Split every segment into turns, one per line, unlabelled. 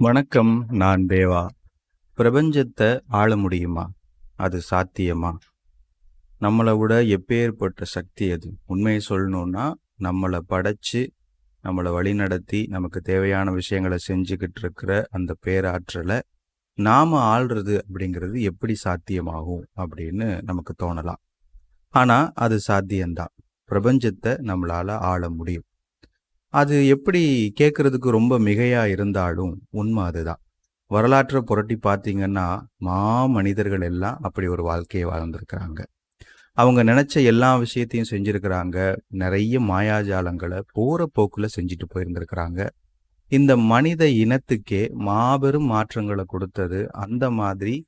வணக்கம் நான் தேவா. பிரபஞ்சத்தை ஆள முடியுமா? அது சாத்தியமா? நம்மளை விட எப்பேற்பட்ட சக்தி அது? உண்மையை சொல்லணும்னா நம்மளை படைச்சு நம்மளை வழிநடத்தி நமக்கு தேவையான விஷயங்களை செஞ்சுக்கிட்டு இருக்கிற அந்த பேராற்றலை நாம ஆள்றது அப்படிங்கிறது எப்படி சாத்தியமாகும் அப்படின்னு நமக்கு தோணலாம். ஆனால் அது சாத்தியம்தான். பிரபஞ்சத்தை நம்மளால ஆள முடியும். அது எப்படி கேட்கறதுக்கு ரொம்ப மிகையா இருந்தாலும் உண்மை அதுதான். வரலாற்றை புரட்டி பார்த்தீங்கன்னா மா மனிதர்கள் எல்லாம் அப்படி ஒரு வாழ்க்கையை வாழ்ந்திருக்கிறாங்க. அவங்க நினைச்ச எல்லா விஷயத்தையும் செஞ்சிருக்கிறாங்க. நிறைய மாயாஜாலங்களை போற போக்குல செஞ்சுட்டு போயிருந்திருக்கிறாங்க. இந்த மனித இனத்துக்கே மாபெரும் மாற்றங்களை கொடுத்தது அந்த மாதிரி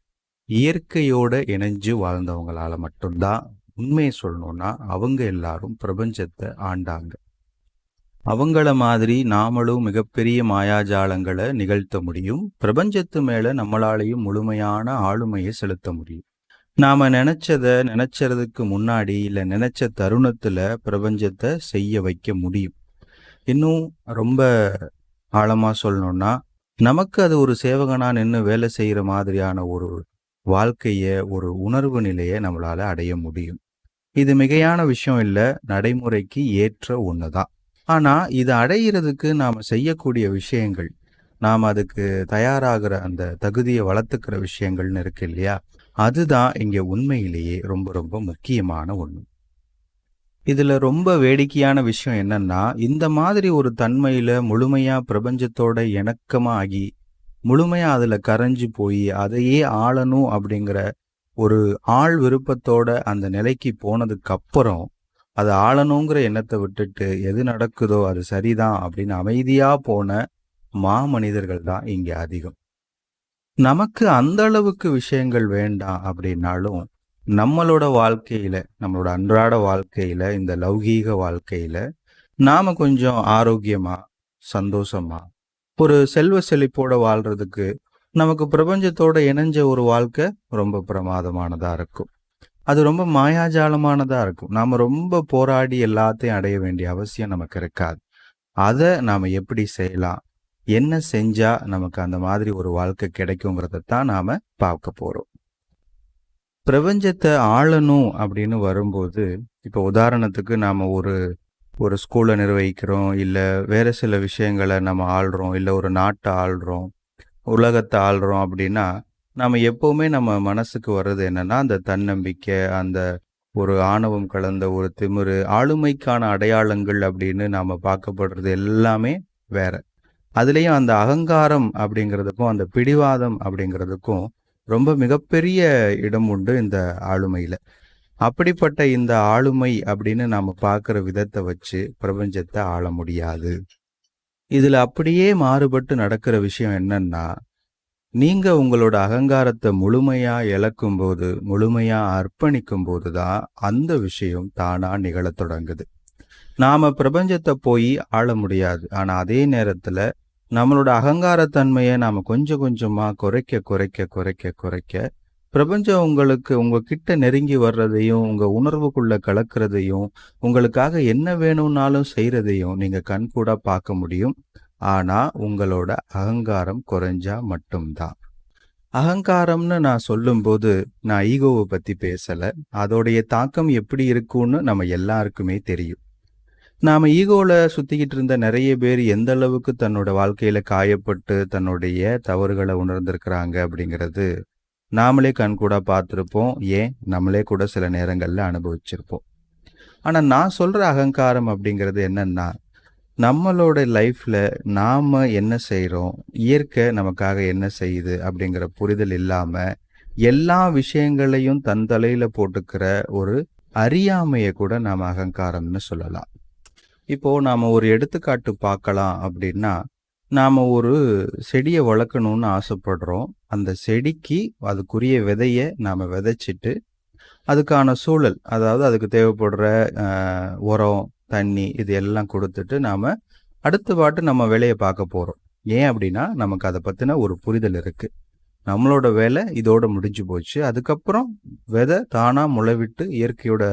இயற்கையோட இணைஞ்சு வாழ்ந்தவங்களால மட்டும்தான். உண்மையை சொல்லணும்னா அவங்க எல்லாரும் பிரபஞ்சத்தை ஆண்டாங்க. அவங்கள மாதிரி நாமளும் மிகப்பெரிய மாயாஜாலங்களை நிகழ்த்த முடியும். பிரபஞ்சத்து மேல நம்மளாலையும் முழுமையான ஆளுமையை செலுத்த முடியும். நாம நினைச்சத நினைச்சதுக்கு முன்னாடி இல்ல நினைச்ச தருணத்துல பிரபஞ்சத்தை செய்ய வைக்க முடியும். இன்னும் ரொம்ப ஆழமா சொல்லணும்னா நமக்கு அது ஒரு சேவகனா நின்று வேலை செய்யற மாதிரியான ஒரு வாழ்க்கைய ஒரு உணர்வு நிலையை நம்மளால அடைய முடியும். இது மிகையான விஷயம் இல்லை நடைமுறைக்கு ஏற்ற ஒன்று தான் ஆனால் இதை அடையிறதுக்கு நாம் செய்யக்கூடிய விஷயங்கள் நாம் அதுக்கு தயாராகிற அந்த தகுதியை வளர்த்துக்கிற விஷயங்கள்னு இருக்கு இல்லையா? அதுதான் இங்கே உண்மையிலேயே ரொம்ப ரொம்ப முக்கியமான ஒன்று இதில் ரொம்ப வேடிக்கையான விஷயம் என்னன்னா இந்த மாதிரி ஒரு தன்மையில் முழுமையாக பிரபஞ்சத்தோட இணக்கமாகி ஆகி அதில் அதுல கரைஞ்சு போய் அதையே ஆளணும் அப்படிங்கிற ஒரு ஆள் விருப்பத்தோட அந்த நிலைக்கு போனதுக்கு அப்புறம் அதை ஆளணுங்கிற எண்ணத்தை விட்டுட்டு எது நடக்குதோ அது சரிதான் அப்படின்னு அமைதியா போன மாமனிதர்கள் தான் இங்கே அதிகம். நமக்கு அந்த அளவுக்கு விஷயங்கள் வேண்டாம் அப்படின்னாலும் நம்மளோட வாழ்க்கையில நம்மளோட அன்றாட வாழ்க்கையில இந்த லௌகீக வாழ்க்கையில நாம கொஞ்சம் ஆரோக்கியமா சந்தோஷமா ஒரு செல்வ செழிப்போட வாழ்றதுக்கு நமக்கு பிரபஞ்சத்தோட இணைஞ்ச ஒரு வாழ்க்கை ரொம்ப பிரமாதமானதா இருக்கும். அது ரொம்ப மாயாஜாலமானதாக இருக்கும். நாம் ரொம்ப போராடி எல்லாத்தையும் அடைய வேண்டிய அவசியம் நமக்கு இருக்காது. அதை நாம் எப்படி செய்யலாம்? என்ன செஞ்சால் நமக்கு அந்த மாதிரி ஒரு வாழ்க்கை கிடைக்குங்கிறத தான் நாம் பார்க்க போகிறோம் பிரபஞ்சத்தை ஆளணும் அப்படின்னு வரும்போது இப்போ உதாரணத்துக்கு நாம் ஒரு ஒரு ஸ்கூலை நிர்வகிக்கிறோம் இல்லை வேறு சில விஷயங்களை நம்ம ஆள்றோம் இல்லை ஒரு நாட்டை ஆள்றோம் உலகத்தை ஆள்றோம் அப்படின்னா நம்ம எப்பவுமே நம்ம மனசுக்கு வர்றது என்னன்னா அந்த தன்னம்பிக்கை அந்த ஒரு ஆணவம் கலந்த ஒரு திமிரு ஆளுமைக்கான அடையாளங்கள் அப்படின்னு நாம பார்க்கப்படுறது எல்லாமே வேற. அதுலேயும் அந்த அகங்காரம் அப்படிங்கிறதுக்கும் அந்த பிடிவாதம் அப்படிங்கிறதுக்கும் ரொம்ப மிகப்பெரிய இடம் உண்டு இந்த ஆளுமையில. அப்படிப்பட்ட இந்த ஆளுமை அப்படின்னு நாம பார்க்குற விதத்தை வச்சு பிரபஞ்சத்தை ஆள முடியாது. இதுல அப்படியே மாறுபட்டு நடக்கிற விஷயம் என்னன்னா நீங்க உங்களோட அகங்காரத்தை முழுமையா இழக்கும் போது முழுமையா அர்ப்பணிக்கும் போதுதான் அந்த விஷயம் தானா நிகழத் தொடங்குது. நாம பிரபஞ்சத்தை போய் ஆள முடியாது. ஆனா அதே நேரத்துல நம்மளோட அகங்காரத்தன்மையை நாம கொஞ்சம் கொஞ்சமா குறைக்க குறைக்க குறைக்க குறைக்க பிரபஞ்சம் உங்களுக்கு உங்ககிட்ட நெருங்கி வர்றதையும் உங்க உணர்வுக்குள்ள கலக்கிறதையும் உங்களுக்காக என்ன வேணும்னாலும் செய்யறதையும் நீங்க கண்கூடா பார்க்க முடியும். ஆனா உங்களோட அகங்காரம் குறைஞ்சா மட்டும்தான் அகங்காரம்னு நான் சொல்லும்போது நான் ஈகோவை பத்தி பேசல. அதோடைய தாக்கம் எப்படி இருக்கும்னு நம்ம எல்லாருக்குமே தெரியும். நாம ஈகோல சுத்திக்கிட்டு இருந்த நிறைய பேர் எந்த அளவுக்கு தன்னோட வாழ்க்கையில காயப்பட்டு தன்னுடைய தவறுகளை உணர்ந்திருக்கிறாங்க அப்படிங்கிறது நாமளே கண்கூடாக பார்த்துருப்போம். ஏன்? நம்மளே கூட சில நேரங்களில் அனுபவிச்சிருப்போம். ஆனால் நான் சொல்ற அகங்காரம் அப்படிங்கிறது என்னன்னா நம்மளோட லைஃப்ல நாம என்ன செய்கிறோம் இயற்கை நமக்காக என்ன செய்யுது? அப்படிங்கிற புரிதல் இல்லாம எல்லா விஷயங்களையும் தன் தலையில போட்டுக்கிற ஒரு அறியாமையை கூட நாம் அகங்காரம்னு சொல்லலாம். இப்போ நாம ஒரு எடுத்துக்காட்டு பார்க்கலாம் அப்படின்னா நாம ஒரு செடியை வளர்க்கணும்னு ஆசைப்படுறோம். அந்த செடிக்கு அதுக்குரிய விதைய நாம விதைச்சிட்டு அதுக்கான சூழல் அதாவது அதுக்கு தேவைப்படுற உரம் தண்ணி இது எல்லாம் கொடுத்துட்டு நாம அடுத்த பாட்டு நம்ம வேலையை பார்க்க போறோம். ஏன் அப்படின்னா நமக்கு அதை பத்தின ஒரு புரிதல் இருக்கு. நம்மளோட வேலை இதோட முடிஞ்சு போச்சு. அதுக்கப்புறம் விதை தானா முளைவிட்டு இயற்கையோட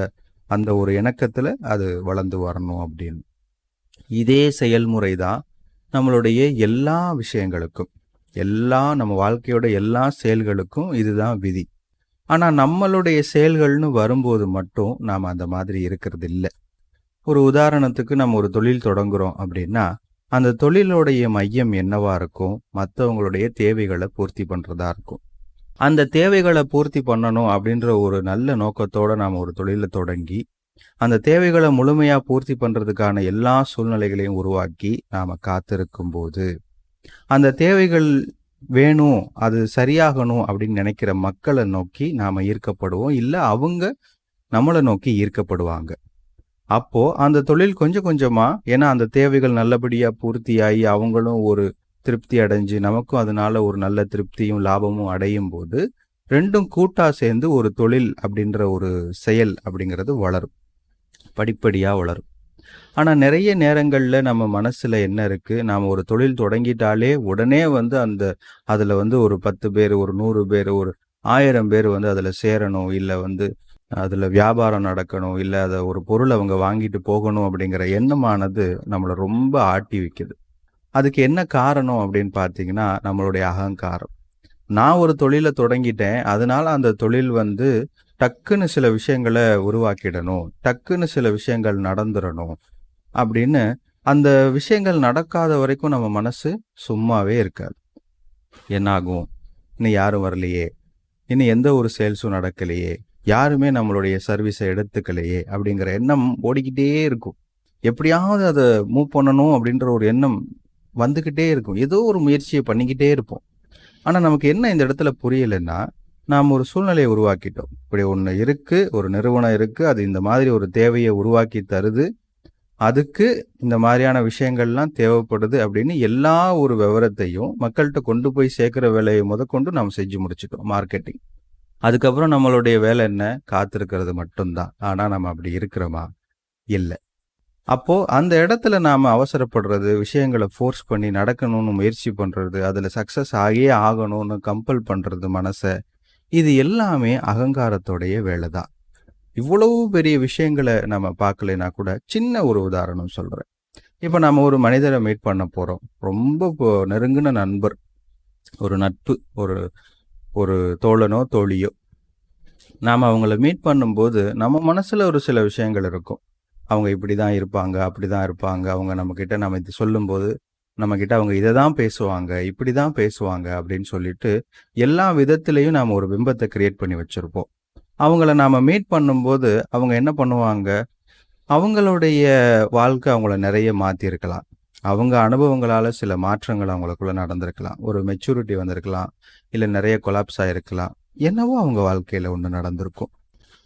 அந்த ஒரு இணக்கத்துல அது வளர்ந்து வரணும் அப்படின்னு. இதே செயல்முறை தான் நம்மளுடைய எல்லா விஷயங்களுக்கும் எல்லா நம்ம வாழ்க்கையோட எல்லா செயல்களுக்கும் இதுதான் விதி. ஆனா நம்மளுடைய செயல்கள்னு வரும்போது மட்டும் நாம் அந்த மாதிரி இருக்கிறது இல்லை. ஒரு உதாரணத்துக்கு நம்ம ஒரு தொழில் தொடங்குறோம் அப்படின்னா அந்த தொழிலுடைய மையம் என்னவா இருக்கும்? மற்றவங்களுடைய தேவைகளை பூர்த்தி பண்ணுறதா இருக்கும். அந்த தேவைகளை பூர்த்தி பண்ணணும் அப்படின்ற ஒரு நல்ல நோக்கத்தோட நாம ஒரு தொழிலை தொடங்கி அந்த தேவைகளை முழுமையாக பூர்த்தி பண்ணுறதுக்கான எல்லா சூழ்நிலைகளையும் உருவாக்கி நாம் காத்திருக்கும் போது அந்த தேவைகள் வேணும் அது சரியாகணும் அப்படின்னு நினைக்கிற மக்களை நோக்கி நாம் ஈர்க்கப்படுவோம். இல்லை அவங்க நம்மளை நோக்கி ஈர்க்கப்படுவாங்க. அப்போ அந்த தொழில் கொஞ்சம் கொஞ்சமா ஏன்னா அந்த தேவைகள் நல்லபடியா பூர்த்தியாகி அவங்களும் ஒரு திருப்தி அடைஞ்சு நமக்கும் அதனால ஒரு நல்ல திருப்தியும் லாபமும் அடையும் போது ரெண்டும் கூட்டா சேர்ந்து ஒரு தொழில் அப்படின்ற ஒரு செயல் அப்படிங்கிறது வளரும். படிப்படியா வளரும். ஆனா நிறைய நேரங்கள்ல நம்ம மனசுல என்ன இருக்கு? நாம ஒரு தொழில் தொடங்கிட்டாலே உடனே வந்து அந்த அதுல வந்து ஒரு பத்து பேர் ஒரு நூறு பேர் ஒரு ஆயிரம் பேர் வந்து அதுல சேரணும். இல்ல வந்து அதில் வியாபாரம் நடக்கணும் இல்லை அதை ஒரு பொருள் அவங்க வாங்கிட்டு போகணும் அப்படிங்கிற எண்ணமானது நம்மளை ரொம்ப ஆட்டி வைக்குது. அதுக்கு என்ன காரணம் அப்படின்னு பார்த்தீங்கன்னா நம்மளுடைய அகங்காரம். நான் ஒரு தொழிலை தொடங்கிட்டேன் அதனால அந்த தொழில் வந்து டக்குன்னு சில விஷயங்களை உருவாக்கிடணும் டக்குன்னு சில விஷயங்கள் நடந்துடணும் அப்படின்னு அந்த விஷயங்கள் நடக்காத வரைக்கும் நம்ம மனசு சும்மாவே இருக்காது. என்னாகும்? இன்னும் யாரும் வரலையே? இன்னும் எந்த ஒரு சேல்ஸும் நடக்கலையே? யாருமே நம்மளுடைய சர்வீஸை எடுத்துக்கலையே அப்படிங்கிற எண்ணம் ஓடிக்கிட்டே இருக்கும். எப்படியாவது அதை மூவ் பண்ணணும் அப்படின்ற ஒரு எண்ணம் வந்துக்கிட்டே இருக்கும். ஏதோ ஒரு முயற்சியை பண்ணிக்கிட்டே இருப்போம். ஆனால் நமக்கு என்ன இந்த இடத்துல புரியலைன்னா நாம் ஒரு சூழ்நிலையை உருவாக்கிட்டோம். இப்படி ஒன்று இருக்குது ஒரு நிறுவனம் இருக்குது அது இந்த மாதிரி ஒரு தேவையை உருவாக்கி தருது. அதுக்கு இந்த மாதிரியான விஷயங்கள்லாம் தேவைப்படுது அப்படின்னு எல்லா ஒரு விவரத்தையும் மக்கள்கிட்ட கொண்டு போய் சேர்க்குற வேலையை முதற்கொண்டு நாம் செஞ்சு முடிச்சுட்டோம் மார்க்கெட்டிங் அதுக்கப்புறம் நம்மளுடைய வேலை என்ன? காத்திருக்கிறது மட்டும்தான். ஆனால் நம்ம அப்படி இருக்கிறோமா? இல்லை. அப்போது அந்த இடத்துல நாம் அவசரப்படுறது விஷயங்களை ஃபோர்ஸ் பண்ணி நடக்கணும்னு முயற்சி பண்ணுறது அதில் சக்ஸஸ் ஆகியே ஆகணும்னு கம்பல் பண்ணுறது மனசை இது எல்லாமே அகங்காரத்தோடைய வேலை தான் இவ்வளவு பெரிய விஷயங்களை நம்ம பார்க்கலைன்னா கூட சின்ன ஒரு உதாரணம் சொல்கிறேன் இப்போ நம்ம ஒரு மனிதரை மீட் பண்ண போகிறோம் ரொம்ப நெருங்கின நண்பர் ஒரு நட்பு ஒரு ஒரு தோழனோ தோழியோ நாம் அவங்கள மீட் பண்ணும்போது நம்ம மனசில் ஒரு சில விஷயங்கள் இருக்கும். அவங்க இப்படி தான் இருப்பாங்க அப்படி தான் இருப்பாங்க. அவங்க நம்மக்கிட்ட நம்ம இது சொல்லும்போது நம்மக்கிட்ட அவங்க இதை தான் பேசுவாங்க இப்படி தான் பேசுவாங்க அப்படின்னு சொல்லிட்டு எல்லா விதத்துலேயும் நாம் ஒரு பிம்பத்தை கிரியேட் பண்ணி வச்சுருப்போம். அவங்கள நாம் மீட் பண்ணும்போது அவங்க என்ன பண்ணுவாங்க? அவங்களுடைய வாழ்க்கை அவங்கள நிறைய மாற்றிருக்கலாம் அவங்க அனுபவங்களால் சில மாற்றங்கள் அவங்களுக்குள்ள நடந்திருக்கலாம். ஒரு மெச்சூரிட்டி வந்திருக்கலாம். இல்லை நிறைய கொலாப்ஸ் ஆகிருக்கலாம் என்னவோ அவங்க வாழ்க்கையில் ஒன்று நடந்திருக்கும்.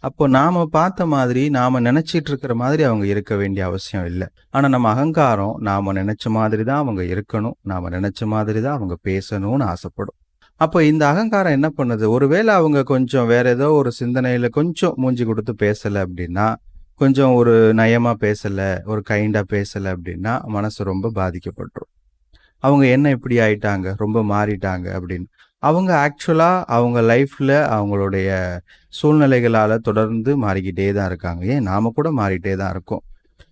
அப்போ நாம் பார்த்த மாதிரி நாம் நினச்சிட்டு இருக்கிற மாதிரி அவங்க இருக்க வேண்டிய அவசியம் இல்லை. ஆனால் நம்ம அகங்காரம் நாம் நினச்ச மாதிரி தான் அவங்க இருக்கணும். நாம் நினச்ச மாதிரி தான் அவங்க பேசணும்னு ஆசைப்படும். அப்போ இந்த அகங்காரம் என்ன பண்ணுது? ஒருவேளை அவங்க கொஞ்சம் வேற ஏதோ ஒரு சிந்தனையில் கொஞ்சம் மூஞ்சி கொடுத்து பேசலை அப்படின்னா கொஞ்சம் ஒரு நயமாக பேசலை ஒரு கைண்டாக பேசலை அப்படின்னா மனசு ரொம்ப பாதிக்கப்பட்டுரும். அவங்க என்ன இப்படி ஆயிட்டாங்க? ரொம்ப மாறிட்டாங்க அப்படின்னு. அவங்க ஆக்சுவலாக அவங்க லைஃப்பில் அவங்களுடைய சூழ்நிலைகளால் தொடர்ந்து மாறிக்கிட்டே தான் இருக்காங்க. ஏன்? நாம் கூட மாறிட்டே தான் இருக்கோம்.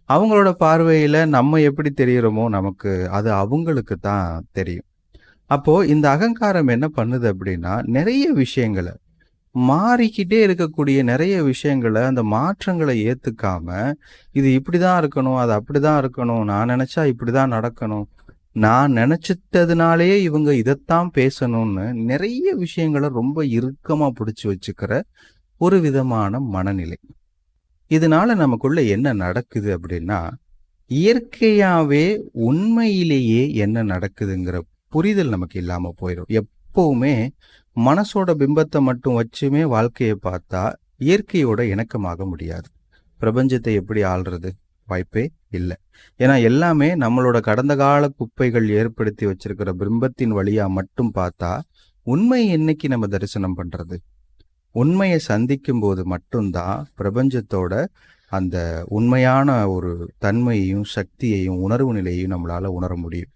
அவங்களோட பார்வையில் நம்ம எப்படி தெரிகிறோமோ நமக்கு அது அவங்களுக்கு தான் தெரியும். அப்போது இந்த அகங்காரம் என்ன பண்ணுது அப்படின்னா நிறைய விஷயங்களை மாறிக்கிட்டே இருக்கக்கூடிய நிறைய விஷயங்களை அந்த மாற்றங்களை ஏற்றுக்காம இது இப்படி தான் இருக்கணும் அது அப்படிதான் இருக்கணும் நான் நினச்சா இப்படி தான் நடக்கணும் நான் நினைச்சிட்டதுனாலேயே இவங்க இதைத்தான் பேசணும்னு நிறைய விஷயங்களை ரொம்ப இறுக்கமாக பிடிச்சி வச்சுக்கிற ஒரு விதமான மனநிலை. இதனால நமக்குள்ள என்ன நடக்குது அப்படின்னா இயற்கையாகவே உண்மையிலேயே என்ன நடக்குதுங்கிற புரிதல் நமக்கு இல்லாமல் போயிடும். எப்போவுமே மனசோட பிம்பத்தை மட்டும் வச்சுமே வாழ்க்கையை பார்த்தா இயற்கையோட இணக்கமாக முடியாது. பிரபஞ்சத்தை எப்படி ஆள்றது? வாய்ப்பே இல்லை. ஏன்னா எல்லாமே நம்மளோட கடந்த கால குப்பைகள் ஏற்படுத்தி வச்சிருக்கிற பிம்பத்தின் வழியா மட்டும் பார்த்தா உண்மை என்னைக்கு நம்ம தரிசனம் பண்றது? உண்மையை சந்திக்கும் போது மட்டும்தான் பிரபஞ்சத்தோட அந்த உண்மையான ஒரு தன்மையையும் சக்தியையும் உணர்வு நிலையையும் நம்மளால உணர முடியும்.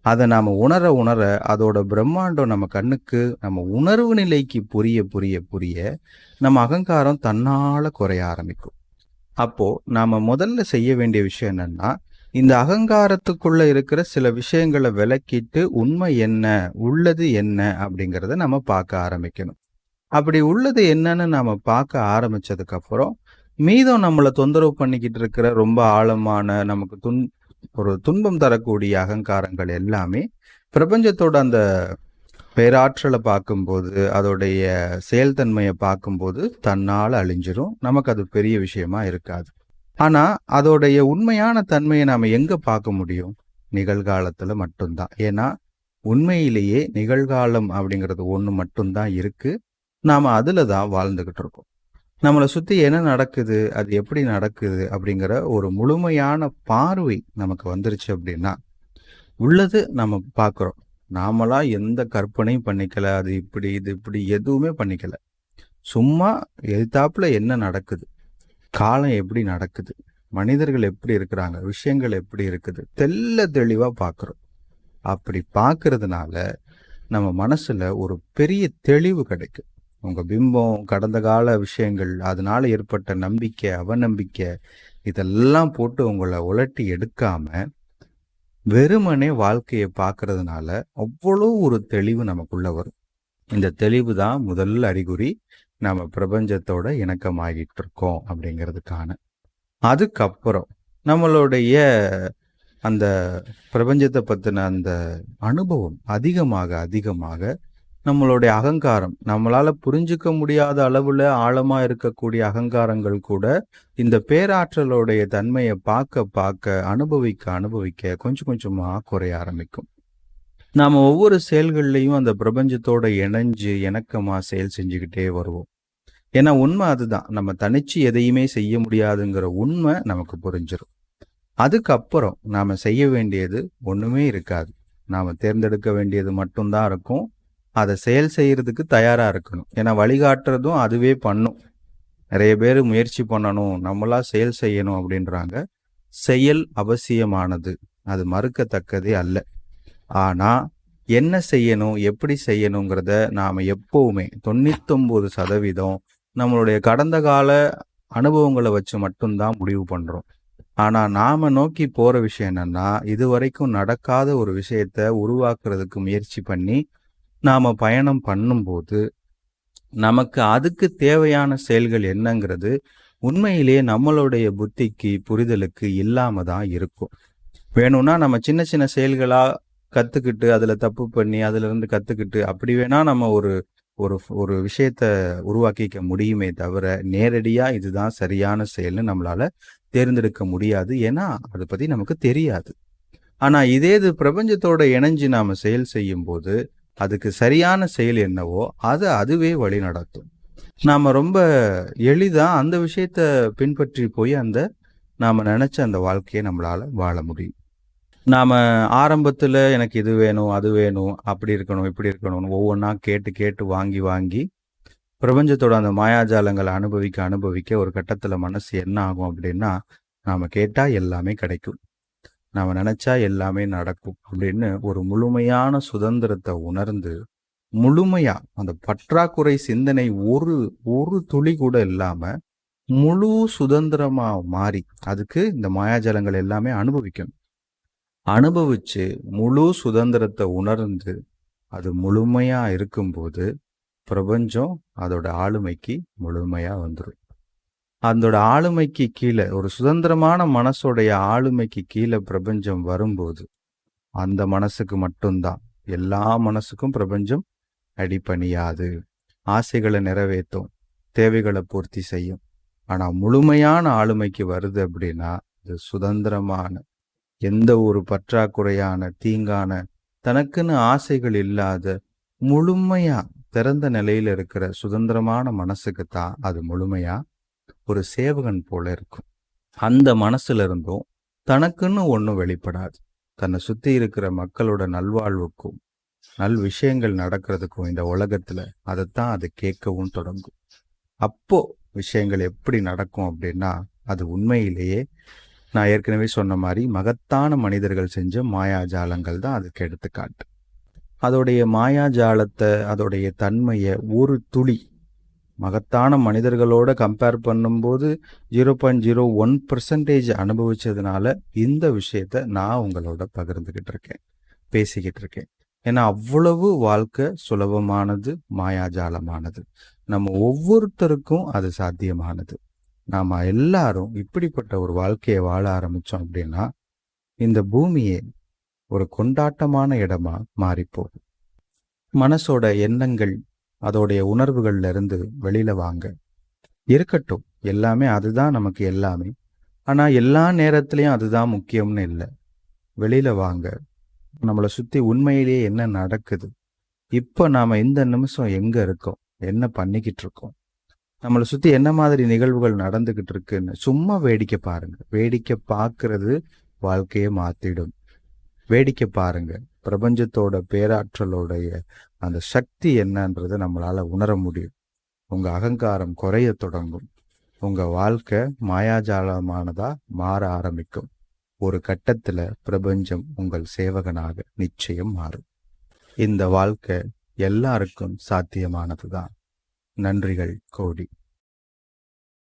அதை நாம உணர உணர அதோட பிரம்மாண்டம் நம்ம கண்ணுக்கு நம்ம உணர்வு நிலைக்கு புரிய புரிய புரிய நம்ம அகங்காரம் தன்னால குறைய ஆரம்பிக்கும். அப்போ நாம முதல்ல செய்ய வேண்டிய விஷயம் என்னன்னா இந்த அகங்காரத்துக்குள்ள இருக்கிற சில விஷயங்களை விளக்கிட்டு உண்மை என்ன உள்ளது என்ன அப்படிங்கிறத நம்ம பார்க்க ஆரம்பிக்கணும். அப்படி உள்ளது என்னன்னு நாம பார்க்க ஆரம்பிச்சதுக்கு அப்புறம் மீதம் நம்மளை தொந்தரவு பண்ணிக்கிட்டு இருக்கிற ரொம்ப ஆழமான நமக்கு துன் ஒரு துன்பம் தரக்கூடிய அகங்காரங்கள் எல்லாமே பிரபஞ்சத்தோட அந்த பேராற்றலை பார்க்கும்போது அதோடைய செயல்தன்மையை பார்க்கும்போது தன்னால் அழிஞ்சிரும். நமக்கு அது பெரிய விஷயமா இருக்காது. ஆனால் அதோடைய உண்மையான தன்மையை நாம் எங்கே பார்க்க முடியும்? நிகழ்காலத்தில் மட்டும்தான். ஏன்னா உண்மையிலேயே நிகழ்காலம் அப்படிங்கிறது ஒன்று மட்டும்தான் இருக்குது நாம் அதில் தான் வாழ்ந்துக்கிட்டு இருக்கோம். நம்மளை சுற்றி என்ன நடக்குது? அது எப்படி நடக்குது? அப்படிங்கிற ஒரு முழுமையான பார்வை நமக்கு வந்துருச்சு அப்படின்னா உள்ளது நம்ம பார்க்குறோம். நாமளாக எந்த கற்பனையும் பண்ணிக்கல அது இப்படி இது இப்படி எதுவுமே பண்ணிக்கல. சும்மா எதிர்த்தாப்புல என்ன நடக்குது? காலம் எப்படி நடக்குது? மனிதர்கள் எப்படி இருக்கிறாங்க? விஷயங்கள் எப்படி இருக்குது? தெல்ல தெளிவாக பார்க்குறோம் அப்படி பார்க்கறதுனால நம்ம மனசில் ஒரு பெரிய தெளிவு கிடைக்கும். உங்கள் பிம்பம் கடந்த கால விஷயங்கள் அதனால் ஏற்பட்ட நம்பிக்கை அவநம்பிக்கை இதெல்லாம் போட்டு உங்களை உலட்டி எடுக்காமல் வெறுமனே வாழ்க்கையை பார்க்கறதுனால அவ்வளோ ஒரு தெளிவு நமக்குள்ள வரும். இந்த தெளிவு தான் முதல் அறிகுறி நம்ம பிரபஞ்சத்தோட இணக்கமாகிட்டு இருக்கோம் அப்படிங்கிறதுக்கான. அதுக்கப்புறம் நம்மளுடைய அந்த பிரபஞ்சத்தை பற்றின அந்த அனுபவம் அதிகமாக அதிகமாக நம்மளுடைய அகங்காரம். நம்மளால புரிஞ்சுக்க முடியாத அளவுல ஆழமா இருக்கக்கூடிய அகங்காரங்கள் கூட இந்த பேராற்றலுடைய தன்மையை பார்க்க பார்க்க அனுபவிக்க அனுபவிக்க கொஞ்சம் கொஞ்சமா குறைய ஆரம்பிக்கும். நாம ஒவ்வொரு செயல்கள்லையும் அந்த பிரபஞ்சத்தோட இணைஞ்சு இணக்கமா செயல் செஞ்சுக்கிட்டே வருவோம். ஏன்னா உண்மை அதுதான். நம்ம தனிச்சு எதையுமே செய்ய முடியாதுங்கிற உண்மை நமக்கு புரிஞ்சிடும் அதுக்கப்புறம் நாம செய்ய வேண்டியது ஒண்ணுமே இருக்காது. நாம தேர்ந்தெடுக்க வேண்டியது மட்டும்தான் இருக்கும். அதை செயல் செய்கிறதுக்கு தயாராக இருக்கணும். ஏன்னா வழிகாட்டுறதும் அதுவே பண்ணும். நிறைய பேர் முயற்சி பண்ணணும். நம்மளா செயல் செய்யணும் அப்படின்றாங்க. செயல் அவசியமானது. அது மறுக்கத்தக்கதே அல்ல. ஆனால் என்ன செய்யணும்? எப்படி செய்யணுங்கிறத நாம் எப்போவுமே தொண்ணூத்தொம்பது சதவீதம் நம்மளுடைய கடந்த கால அனுபவங்களை வச்சு மட்டும்தான் முடிவு பண்ணுறோம் ஆனால் நாம் நோக்கி போகிற விஷயம் என்னென்னா இது வரைக்கும் நடக்காத ஒரு விஷயத்த உருவாக்குறதுக்கு முயற்சி பண்ணி நாம் பயணம் பண்ணும்போது நமக்கு அதுக்கு தேவையான செயல்கள் என்னங்கிறது உண்மையிலேயே நம்மளுடைய புத்திக்கு புரிதலுக்கு இல்லாம தான் இருக்கும். வேணும்னா நம்ம சின்ன சின்ன செயல்களா கத்துக்கிட்டு அதுல தப்பு பண்ணி அதுல இருந்து கத்துக்கிட்டு அப்படி வேணா நம்ம ஒரு ஒரு ஒரு விஷயத்த உருவாக்கிக்க முடியுமே தவிர நேரடியா இதுதான் சரியான செயல்னு நம்மளால தேர்ந்தெடுக்க முடியாது. ஏன்னா அதை பத்தி நமக்கு தெரியாது. ஆனா இதே இது பிரபஞ்சத்தோட இணைஞ்சு நாம செயல் செய்யும் போது அதுக்கு சரியான செயல் என்னவோ அதை அதுவே வழி நடத்தும் நாம் ரொம்ப எளிதாக அந்த விஷயத்த பின்பற்றி போய் அந்த நாம் நினச்ச அந்த வாழ்க்கையை நம்மளால் வாழ முடியும். நாம் ஆரம்பத்தில் எனக்கு இது வேணும் அது வேணும் அப்படி இருக்கணும் இப்படி இருக்கணும்னு ஒவ்வொன்றா கேட்டு கேட்டு வாங்கி வாங்கி பிரபஞ்சத்தோட அந்த மாயாஜாலங்களை அனுபவிக்க அனுபவிக்க ஒரு கட்டத்தில் மனசு என்ன ஆகும் அப்படின்னா நாம் கேட்டால் எல்லாமே கிடைக்கும். நம்ம நினைச்சா எல்லாமே நடக்கும் அப்படின்னு ஒரு முழுமையான சுதந்திரத்தை உணர்ந்து முழுமையா அந்த பற்றாக்குறை சிந்தனை ஒரு ஒரு துளி கூட இல்லாம முழு சுதந்திரமா மாறி அதுக்கு இந்த மாயாஜலங்கள் எல்லாமே அனுபவிக்கணும். அனுபவிச்சு முழு சுதந்திரத்தை உணர்ந்து அது முழுமையா இருக்கும்போது பிரபஞ்சம் அதோட ஆளுமைக்கு முழுமையா வந்துடும் அதோட ஆளுமைக்கு கீழே ஒரு சுதந்திரமான மனசோடைய ஆளுமைக்கு கீழே பிரபஞ்சம் வரும்போது அந்த மனசுக்கு மட்டும்தான். எல்லா மனசுக்கும் பிரபஞ்சம் அடிப்பணியாது ஆசைகளை நிறைவேற்றும் தேவைகளை பூர்த்தி செய்யும். ஆனால் முழுமையான ஆளுமைக்கு வருது அப்படின்னா இது சுதந்திரமான எந்த ஒரு பற்றாக்குறையான தீங்கான தனக்குன்னு ஆசைகள் இல்லாத முழுமையாக திறந்த நிலையில் இருக்கிற சுதந்திரமான மனசுக்கு தான் அது முழுமையாக ஒரு சேவகன் போல இருக்கும். அந்த மனசுல இருந்தும் தனக்குன்னு ஒன்றும் வெளிப்படாது. தன்னை சுத்தி இருக்கிற மக்களோட நல்வாழ்வுக்கும் நல் விஷயங்கள் நடக்கிறதுக்கும் இந்த உலகத்துல அதைத்தான் அது கேட்கவும் தொடங்கும். அப்போ விஷயங்கள் எப்படி நடக்கும் அப்படின்னா அது உண்மையிலேயே நான் ஏற்கனவே சொன்ன மாதிரி மகத்தான மனிதர்கள் செஞ்ச மாயாஜாலங்கள் தான் அதுக்கு எடுத்துக்காட்டு. அதோடைய மாயாஜாலத்தை அதோடைய தன்மையை ஒரு துளி மகத்தான மனிதர்களோட கம்பேர் பண்ணும்போது zero point zero one percentage அனுபவிச்சதுனால இந்த விஷயத்த நான் உங்களோட பகிர்ந்துக்கிட்டு இருக்கேன் பேசிக்கிட்டு இருக்கேன். ஏன்னா அவ்வளவு வாழ்க்கை சுலபமானது மாயாஜாலமானது. நம்ம ஒவ்வொருத்தருக்கும் அது சாத்தியமானது. நாம் எல்லாரும் இப்படிப்பட்ட ஒரு வாழ்க்கையை வாழ ஆரம்பித்தோம் அப்படின்னா இந்த பூமியே ஒரு கொண்டாட்டமான இடமா மாறிப்போகும் மனசோட எண்ணங்கள் அதோடைய உணர்வுகள்ல இருந்து வெளியில வாங்க. இருக்கட்டும் எல்லாமே அதுதான் நமக்கு எல்லாமே. ஆனா எல்லா நேரத்திலையும் அதுதான் முக்கியம்னு இல்லை. வெளியில வாங்க. நம்மளை சுத்தி உண்மையிலேயே என்ன நடக்குது? இப்போ நாம இந்த நிமிஷம் எங்க இருக்கோம்? என்ன பண்ணிக்கிட்டு இருக்கோம்? நம்மளை சுத்தி என்ன மாதிரி நிகழ்வுகள் நடந்துகிட்டு இருக்குன்னு சும்மா வேடிக்கை பாருங்க. வேடிக்கை பார்க்கறது வாழ்க்கையை மாத்திடும். வேடிக்கை பாருங்க. பிரபஞ்சத்தோட பேராற்றலோடைய அந்த சக்தி என்னன்றதை நம்மளால உணர முடியும். உங்க அகங்காரம் குறைய தொடங்கும். உங்க வாழ்க்கை மாயாஜாலமானதா மாற ஆரம்பிக்கும். ஒரு கட்டத்துல பிரபஞ்சம் உங்கள் சேவகனாக நிச்சயம் மாறும். இந்த வாழ்க்கை எல்லாருக்கும் சாத்தியமானதுதான். நன்றிகள் கோடி.